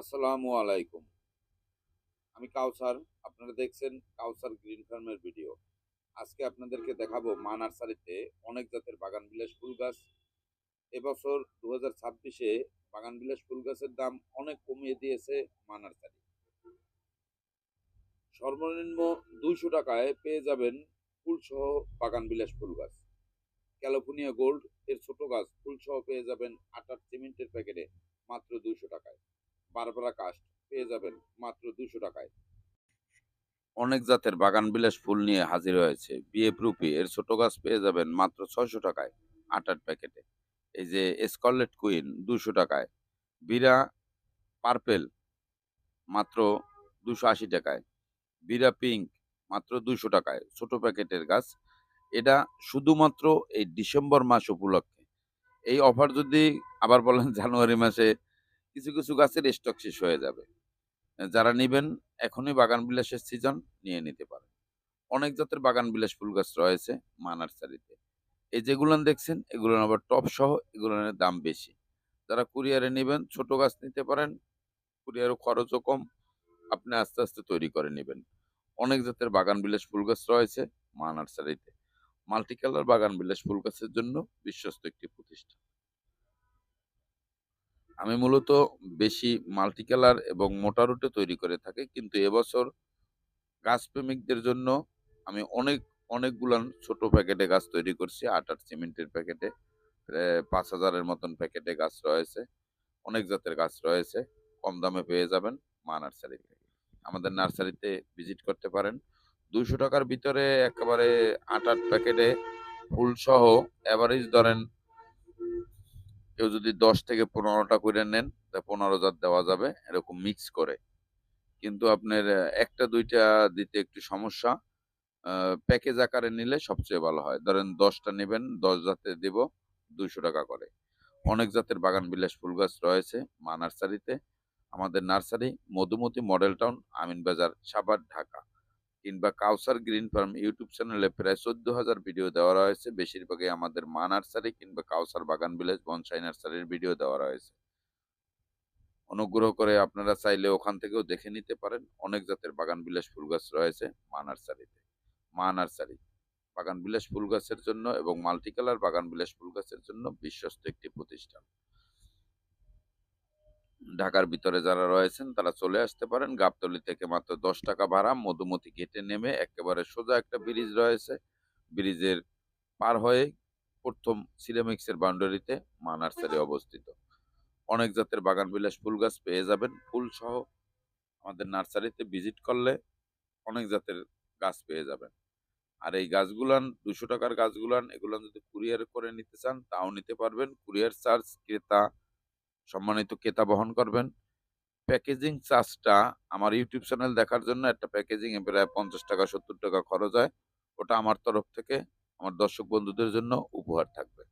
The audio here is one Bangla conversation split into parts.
আসসালামু আলাইকুম। আমি কাউসার, আপনারা দেখছেন কাউসার গ্রিন ফার্মের ভিডিও। আজকে আপনাদেরকে দেখাবো মা নার্সারিতে অনেক জাতের বাগান বিলাস ফুল গাছ। এবছর দু হাজার ছাব্বিশে বাগান বিলাস ফুল গাছের দাম অনেক কমিয়ে দিয়েছে মা নার্সারি সর্বনিম্ন দুইশো টাকায় পেয়ে যাবেন ফুলসহ বাগান বিলাস ফুল গাছ। ক্যালিফোর্নিয়া গোল্ড এর ছোট গাছ, ফুলসহ পেয়ে যাবেন আটার সিমেন্টের প্যাকেটে মাত্র দুইশো টাকায়। বারবারা কাস্ট পেয়ে যাবেন মাত্র দুশো টাকায়। অনেক জাতের বাগান বিলাস ফুল নিয়ে হাজির হয়েছে। বিয়ে প্রুপি এর ছোট গাছ পেয়ে যাবেন মাত্র ছয়শো টাকায় আটার প্যাকেটে। এই যে স্করলেট কুইন দুশো টাকায় বিরা পার্পেল মাত্র দুশো আশি টাকায় বিরা পিঙ্ক মাত্র দুশো টাকায়, ছোট প্যাকেটের গাছ। এটা শুধুমাত্র এই ডিসেম্বর মাস উপলক্ষে। এই অফার যদি আবার বলেন জানুয়ারি মাসে কিছু কিছু গাছের স্টক শেষ হয়ে যাবে। যারা নেবেন, এখনই বাগান বিলাসের সিজন নিয়ে নিতে পারেন। অনেক জাতের বাগান বিলাস ফুল গাছ রয়েছে মা নার্সারিতে এই যেগুলান দেখছেন এগুলোর আবার টপ সহ এগুলোর দাম বেশি। যারা কুরিয়ারে নেবেন, ছোট গাছ নিতে পারেন কুরিয়ারও খরচও কম, আপনি আস্তে আস্তে তৈরি করে নেবেন। অনেক জাতের বাগান বিলাস ফুল গাছ রয়েছে মা নার্সারিতে মাল্টি কালার বাগান বিলাস ফুল গাছের জন্য বিশ্বস্ত একটি প্রতিষ্ঠান। আমি মূলত বেশি মাল্টি কালার এবং মোটা রুটে তৈরি করে থাকি। কিন্তু এবছর গাছ প্রেমিকদের জন্য আমি অনেক, অনেকগুলান ছোট প্যাকেটে গাছ তৈরি করছি। আট আট সিমেন্টের প্যাকেটে পাঁচ হাজারের মতন প্যাকেটে গাছ রয়েছে। অনেক জাতের গাছ রয়েছে। কম দামে পেয়ে যাবেন মা নার্সারি আমাদের নার্সারিতে ভিজিট করতে পারেন। দুইশো টাকার ভিতরে একেবারে আট আট প্যাকেটে ফুলসহ অ্যাভারেজ ধরেন কেউ যদি দশ থেকে পনেরোটা করে নেন, তা পনেরো হাজার দেওয়া যাবে, এরকম মিক্স করে। কিন্তু আপনার একটা, দুইটা দিতে একটু সমস্যা প্যাকেজ আকারে নিলে সবচেয়ে ভালো হয়। ধরেন দশটা নেবেন, দশ জাতে দেব, দুইশো টাকা করে। অনেক জাতের বাগান বিলাস ফুল গাছ রয়েছে মা নার্সারিতে আমাদের nursery, Madhumati model town, Aminbazar, Savar, Dhaka. কিংবা কাউসার গ্রিন ফার্ম ইউটিউব চ্যানেলে প্রায় চোদ্দ হাজার ভিডিও দেওয়া রয়েছে। বেশিরভাগই আমাদের মা নার্সারি কিংবা কাউসার বাগান ভিলেজ বনসাই নার্সারির ভিডিও দেওয়া রয়েছে। অনুগ্রহ করে আপনারা চাইলে ওখান থেকেও দেখে নিতে পারেন। অনেক জাতের বাগান বিলাস ফুল গাছ রয়েছে মা নার্সারিতে। মা নার্সারি। বাগান বিলাস ফুল গাছের জন্য এবং মাল্টি কালার বাগান বিলাস ফুল গাছের জন্য বিশ্বস্ত একটি প্রতিষ্ঠান। ঢাকার ভিতরে যারা রয়েছেন, তারা চলে আসতে পারেন। গাবতলি থেকে মাত্র দশ টাকা ভাড়া। মধুমতি গেটে নেমে একেবারে সোজা একটা ব্রিজ রয়েছে। ব্রিজের পার হয়ে প্রথম সিরামিক্সের বাউন্ডারিতে মা নার্সারি অবস্থিত। অনেক জাতের বাগান বিলাস ফুল গাছ পেয়ে যাবেন। ফুল সহ আমাদের নার্সারিতে ভিজিট করলে অনেক জাতের গাছ পেয়ে যাবেন। আর এই গাছগুলান, দুশো টাকার গাছগুলান, এগুলান যদি কুরিয়ার করে নিতে চান, তাও নিতে পারবেন। কুরিয়ার চার্জ ক্রেতা সম্মানিত ক্রেতা বহন করবেন। প্যাকেজিং চার্জটা আমার ইউটিউব চ্যানেল দেখার জন্য একটা প্যাকেজিং প্রায় পঞ্চাশ টাকা, সত্তর টাকা খরচ হয়। ওটা আমার তরফ থেকে আমার দর্শক বন্ধুদের জন্য উপহার থাকবে।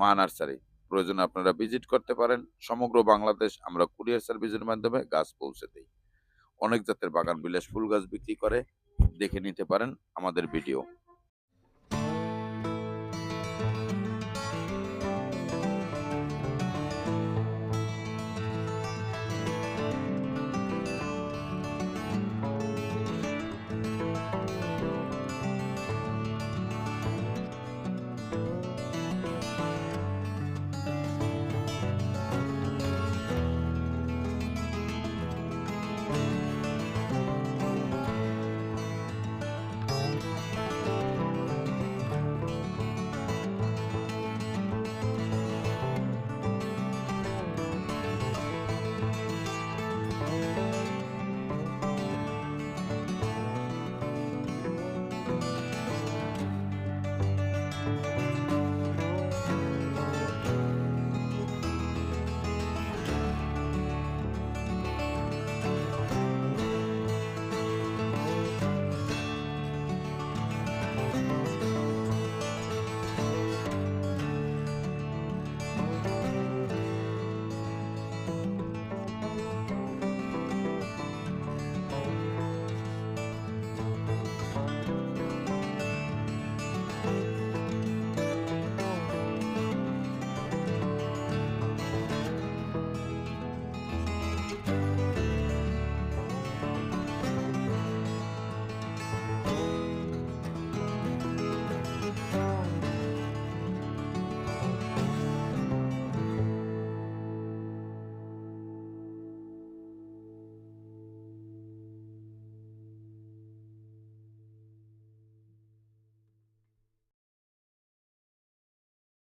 মা নার্সারি, প্রয়োজনে আপনারা ভিজিট করতে পারেন। সমগ্র বাংলাদেশ আমরা কুরিয়ার সার্ভিসের মাধ্যমে গাছ পৌঁছে দিই। অনেক জাতের বাগান বিলাস ফুল গাছ বিক্রি করে দেখে নিতে পারেন আমাদের ভিডিও।